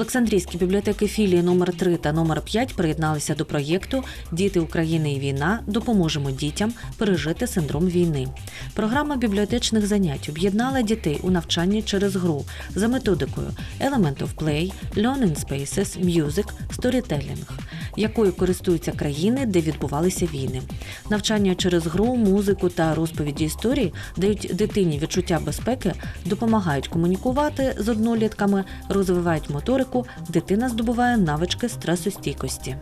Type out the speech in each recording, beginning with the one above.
Олександрійські бібліотеки філії номер 3 та номер 5 приєдналися до проєкту Діти України і війна допоможемо дітям пережити синдром війни. Програма бібліотечних занять об'єднала дітей у навчанні через гру за методикою Element of Play, Learning Spaces, Music, Storytelling, якою користуються країни, де відбувалися війни. Навчання через гру, музику та розповіді історії дають дитині відчуття безпеки, допомагають комунікувати з однолітками, розвивають моторику, дитина здобуває навички стресостійкості.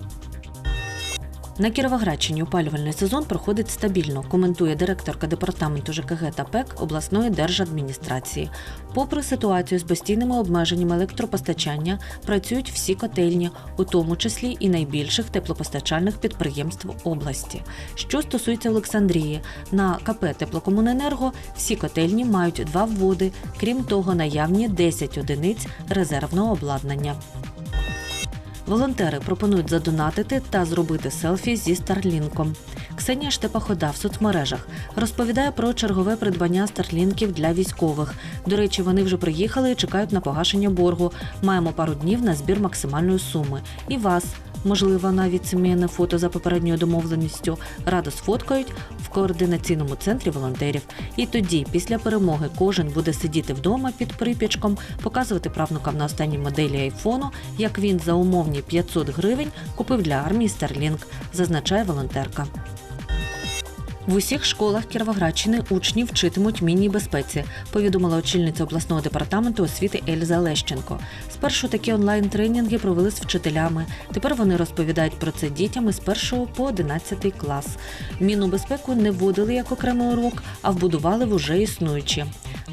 На Кіровоградщині опалювальний сезон проходить стабільно, коментує директорка департаменту ЖКГ та ПЕК обласної держадміністрації. Попри ситуацію з постійними обмеженнями електропостачання, працюють всі котельні, у тому числі і найбільших теплопостачальних підприємств області. Що стосується Олександрії, на КП Теплокомуненерго всі котельні мають два вводи, крім того, наявні 10 одиниць резервного обладнання. Волонтери пропонують задонатити та зробити селфі зі старлінком. Ксенія Штепахода в соцмережах розповідає про чергове придбання старлінків для військових. До речі, вони вже приїхали і чекають на погашення боргу. Маємо пару днів на збір максимальної суми. І вас, можливо, навіть сімейне фото за попередньою домовленістю, радо сфоткають в координаційному центрі волонтерів. І тоді, після перемоги, кожен буде сидіти вдома під припічком, показувати правнукам на останній моделі айфону, як він за умовні 500 гривень купив для армії Starlink, зазначає волонтерка. В усіх школах Кіровоградщини учні вчитимуть мінній безпеці, повідомила очільниця обласного департаменту освіти Ельза Лещенко. Спершу такі онлайн-тренінги провели з вчителями. Тепер вони розповідають про це дітям із 1 по 11 клас. Міну безпеку не вводили як окремий урок, а вбудували в уже існуючі.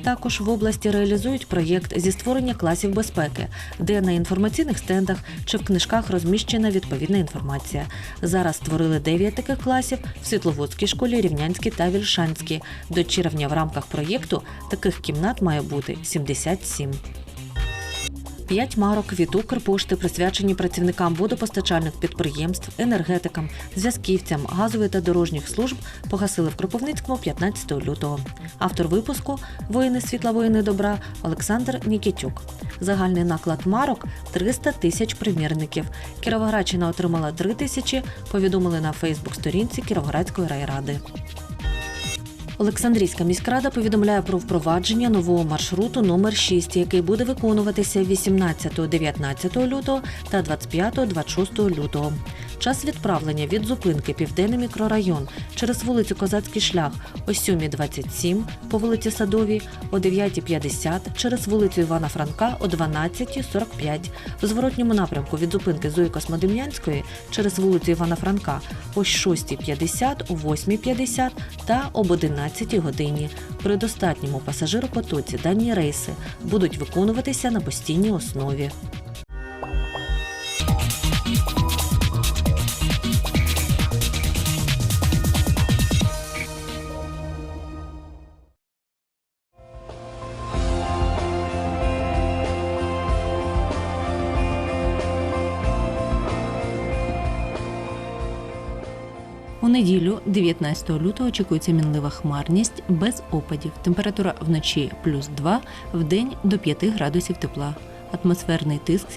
Також в області реалізують проєкт зі створення класів безпеки, де на інформаційних стендах чи в книжках розміщена відповідна інформація. Зараз створили 9 таких класів в Світловодській школі, Рівнянській та Вільшанській. До червня в рамках проєкту таких кімнат має бути 77. П'ять марок від Укрпошти присвячені працівникам водопостачальних підприємств, енергетикам, зв'язківцям, газової та дорожніх служб погасили в Кропивницькому 15 лютого. Автор випуску Воїни світла, воїни добра Олександр Нікітюк. Загальний наклад марок 300 тисяч примірників. Кіровоградщина отримала 3 тисячі. Повідомили на Фейсбук-сторінці Кіровоградської райради. Олександрійська міськрада повідомляє про впровадження нового маршруту номер 6, який буде виконуватися 18-19 лютого та 25-26 лютого. Час відправлення від зупинки Південний мікрорайон через вулицю Козацький шлях о 7.27 по вулиці Садовій, о 9.50 через вулицю Івана Франка о 12.45. В зворотньому напрямку від зупинки Зої Космодем'янської через вулицю Івана Франка о 6.50, о 8.50 та об 11 годині. При достатньому пасажиропотоці дані рейси будуть виконуватися на постійній основі. У неділю, 19 лютого, очікується мінлива хмарність без опадів. Температура вночі плюс 2, день до 5 градусів тепла. Атмосферний тиск